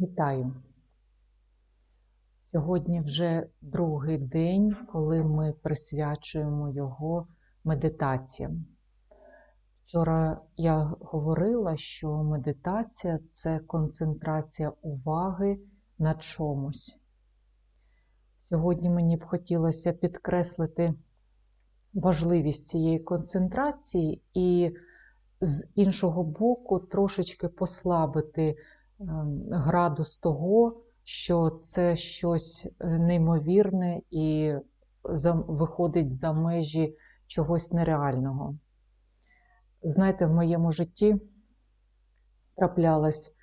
Вітаю! Сьогодні вже другий день, коли ми присвячуємо його медитаціям. Вчора я говорила, що медитація це концентрація уваги на чомусь. Сьогодні мені б хотілося підкреслити важливість цієї концентрації і з іншого боку трошечки послабити. Ем, градус того, що це щось е, неймовірне і виходить за межі чогось нереального. Знаєте, в моєму житті траплялась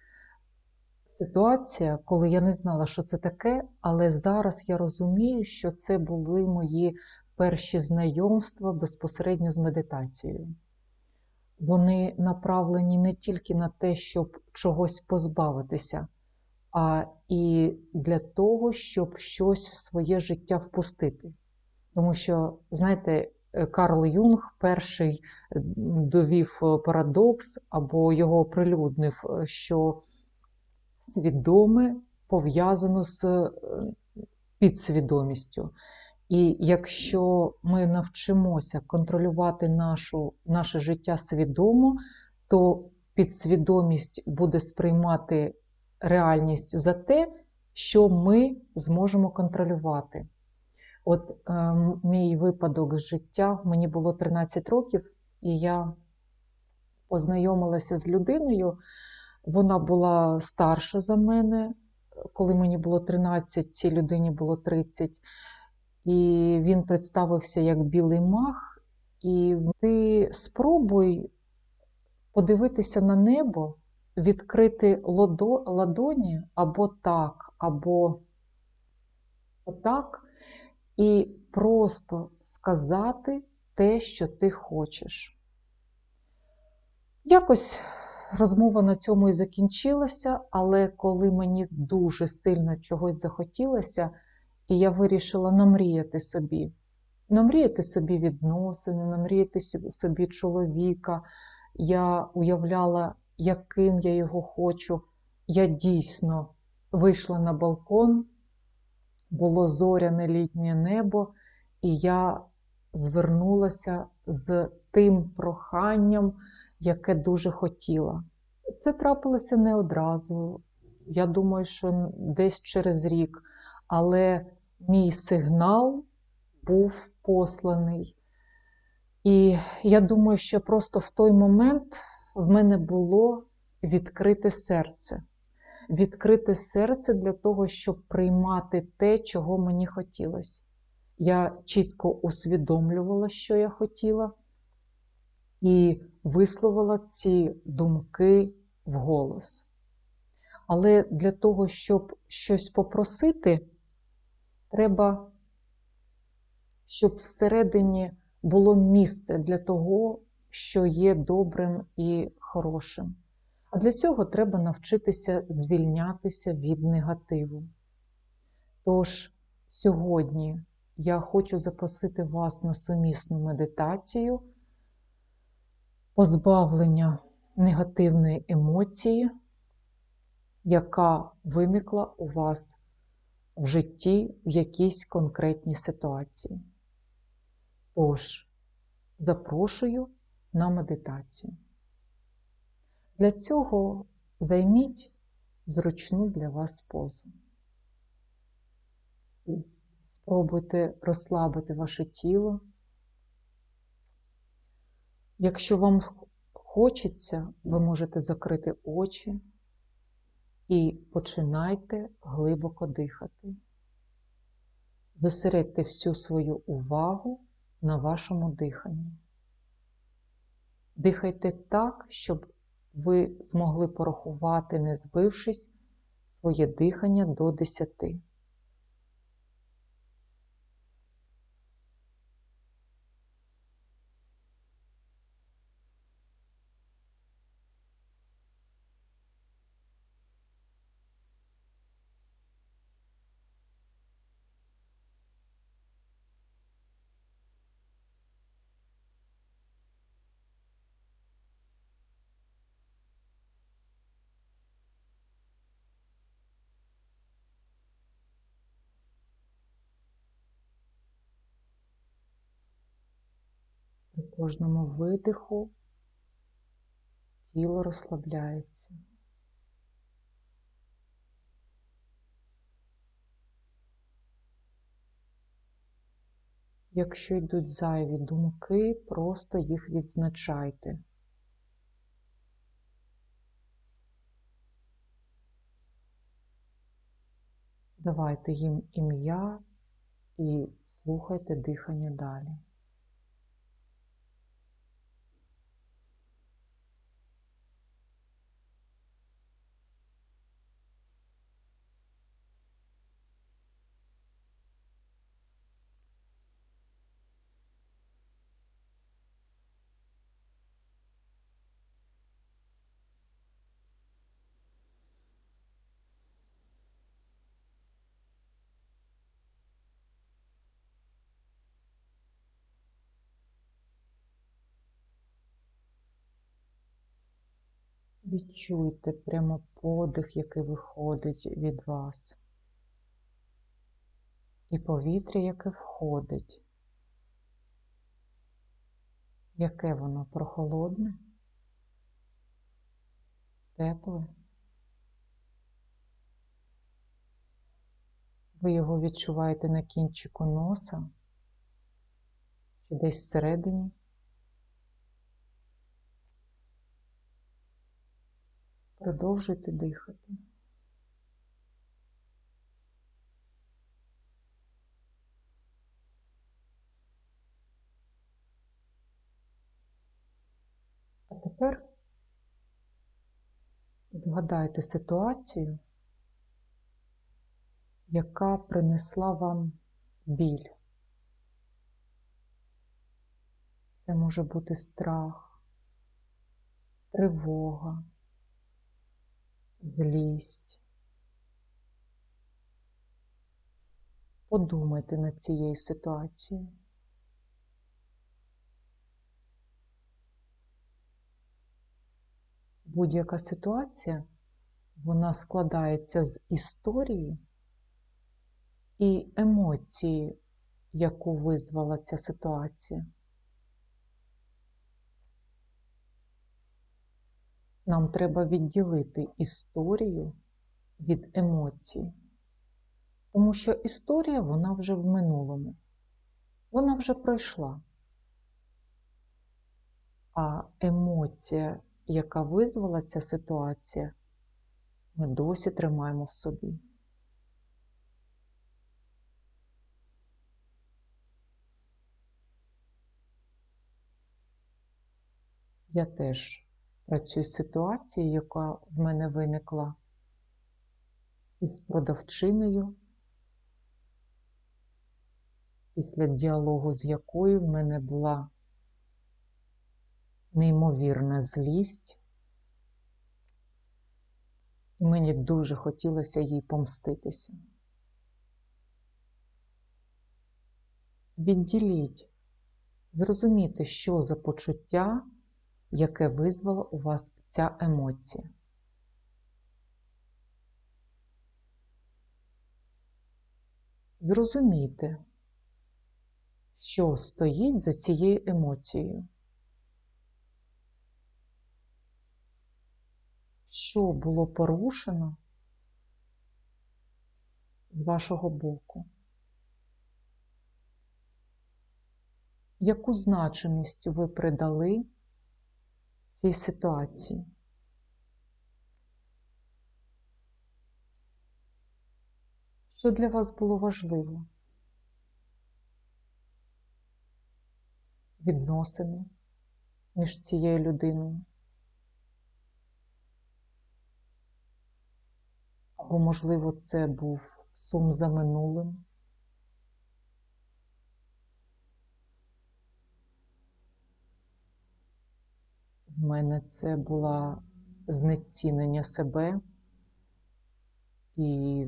ситуація, коли я не знала, що це таке, але зараз я розумію, що це були мої перші знайомства безпосередньо з медитацією вони направлені не тільки на те, щоб чогось позбавитися, а і для того, щоб щось в своє життя впустити. Тому що, знаєте, Карл Юнг перший довів парадокс або його оприлюднив, що свідоме пов'язано з е, підсвідомістю. І якщо ми навчимося контролювати нашу, наше життя свідомо, то підсвідомість буде сприймати реальність за те, що ми зможемо контролювати. От е, мій випадок з життя, мені було 13 років, і я познайомилася з людиною. Вона була старша за мене. Коли мені було 13, цій людині було 30. І він представився як білий мах, і ти спробуй подивитися на небо, відкрити ладоні або так, або так, і просто сказати те, що ти хочеш. Якось розмова на цьому і закінчилася, але коли мені дуже сильно чогось захотілося, і я вирішила намріяти собі. Намріяти собі відносини, намріяти собі чоловіка. Я уявляла, яким я його хочу. Я дійсно вийшла на балкон, було зоряне літнє небо, і я звернулася з тим проханням, яке дуже хотіла. Це трапилося не одразу. Я думаю, що десь через рік. Але мій сигнал був посланий. І я думаю, що просто в той момент в мене було відкрите серце. Відкрите серце для того, щоб приймати те, чого мені хотілося. Я чітко усвідомлювала, що я хотіла, і висловила ці думки вголос. Але для того, щоб щось попросити, Треба, щоб всередині було місце для того, що є добрим і хорошим. А для цього треба навчитися звільнятися від негативу. Тож, сьогодні я хочу запросити вас на сумісну медитацію, позбавлення негативної емоції, яка виникла у вас в житті в якійсь конкретній ситуації. Тож, запрошую на медитацію. Для цього займіть зручну для вас позу. Спробуйте розслабити ваше тіло. Якщо вам хочеться, ви можете закрити очі і починайте глибоко дихати. Зосередьте всю свою увагу на вашому диханні. Дихайте так, щоб ви змогли порахувати, не збившись, своє дихання до 10. При кожному видиху тіло розслабляється. Якщо йдуть зайві думки, просто їх відзначайте. Давайте їм ім'я і слухайте дихання далі. Відчуйте прямо подих, який виходить від вас, і повітря, яке входить. Яке воно прохолодне, тепле. Ви його відчуваєте на кінчику носа чи десь всередині. Продовжуйте дихати. А тепер згадайте ситуацію, яка принесла вам біль. Це може бути страх, тривога злість. Подумайте над цією ситуацією. Будь-яка ситуація, вона складається з історії і емоції, яку визвала ця ситуація. Нам треба відділити історію від емоцій. Тому що історія вона вже в минулому, вона вже пройшла. А емоція, яка визвала ця ситуація, ми досі тримаємо в собі. Я теж працюю з ситуацією, яка в мене виникла із продавчиною, після діалогу з якою в мене була неймовірна злість, і мені дуже хотілося їй помститися. Відділіть, зрозуміти, що за почуття яке визвала у вас ця емоція. Зрозумійте, що стоїть за цією емоцією. Що було порушено з вашого боку? Яку значимість ви придали цій ситуації. Що для вас було важливо? Відносини між цією людиною? Або, можливо, це був сум за минулим? В мене це було знецінення себе і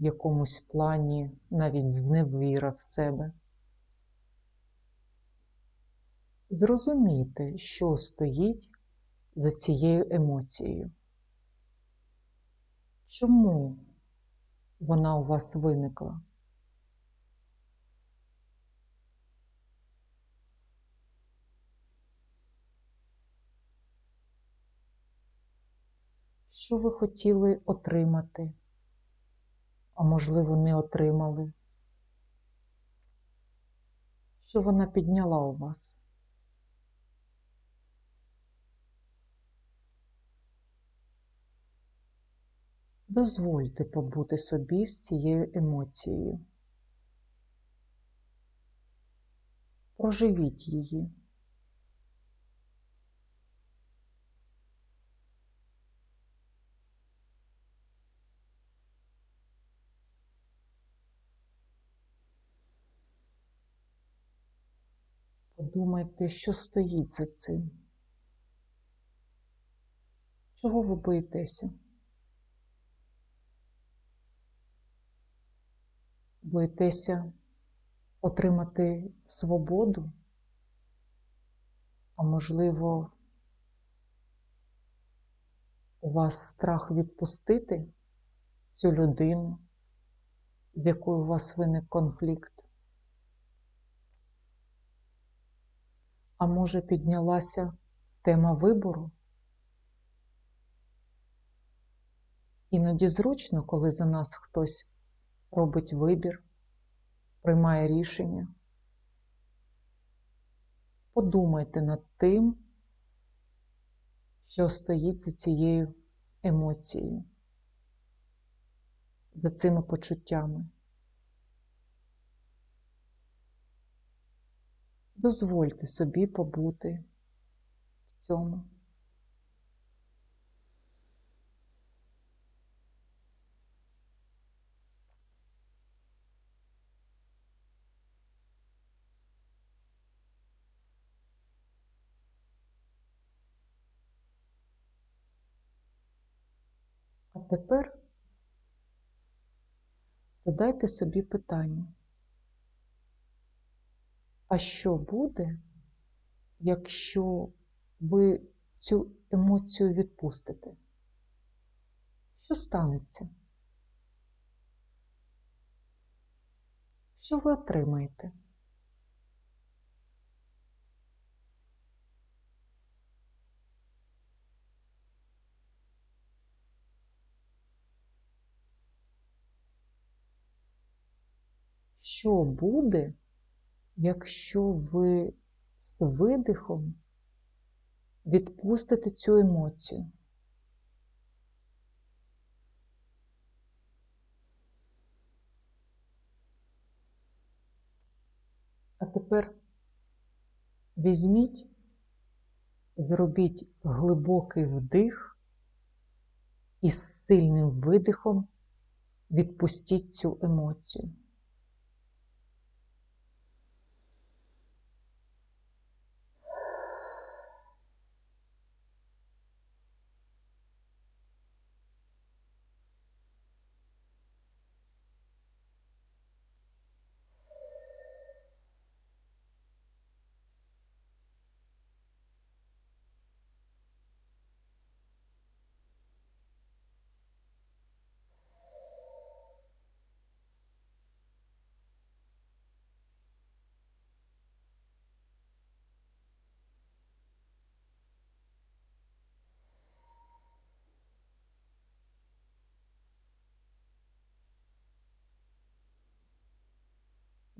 в якомусь плані навіть зневіра в себе. Зрозумійте, що стоїть за цією емоцією. Чому вона у вас виникла? Що ви хотіли отримати, а можливо, не отримали? Що вона підняла у вас? Дозвольте побути собі з цією емоцією. Проживіть її. Подумайте, що стоїть за цим. Чого ви боїтеся? Боїтеся отримати свободу? А можливо, у вас страх відпустити цю людину, з якою у вас виник конфлікт? А може, піднялася тема вибору? Іноді зручно, коли за нас хтось робить вибір, приймає рішення. Подумайте над тим, що стоїть за цією емоцією, за цими почуттями. Дозвольте собі побути в цьому. А тепер задайте собі питання. А що буде, якщо ви цю емоцію відпустите? Що станеться? Що ви отримаєте? Що буде, якщо ви з видихом відпустите цю емоцію? А тепер візьміть, зробіть глибокий вдих і з сильним видихом відпустіть цю емоцію.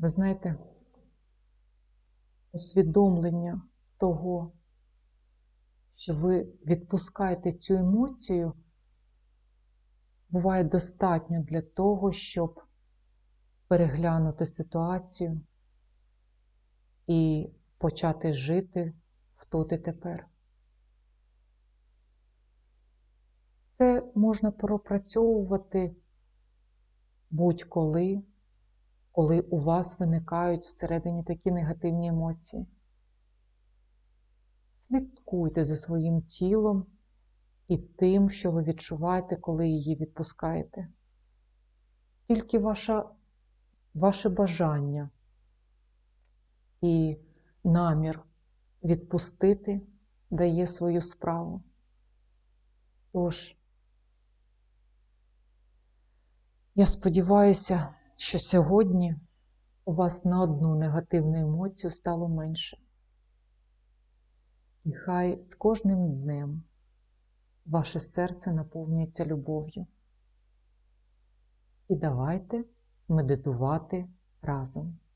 Ви знаєте, усвідомлення того, що ви відпускаєте цю емоцію, буває достатньо для того, щоб переглянути ситуацію і почати жити в тут і тепер. Це можна пропрацьовувати будь-коли коли у вас виникають всередині такі негативні емоції. Слідкуйте за своїм тілом і тим, що ви відчуваєте, коли її відпускаєте. Тільки ваша, ваше бажання і намір відпустити дає свою справу. Тож, я сподіваюся, що сьогодні у вас на одну негативну емоцію стало менше. І хай з кожним днем ваше серце наповнюється любов'ю. І давайте медитувати разом.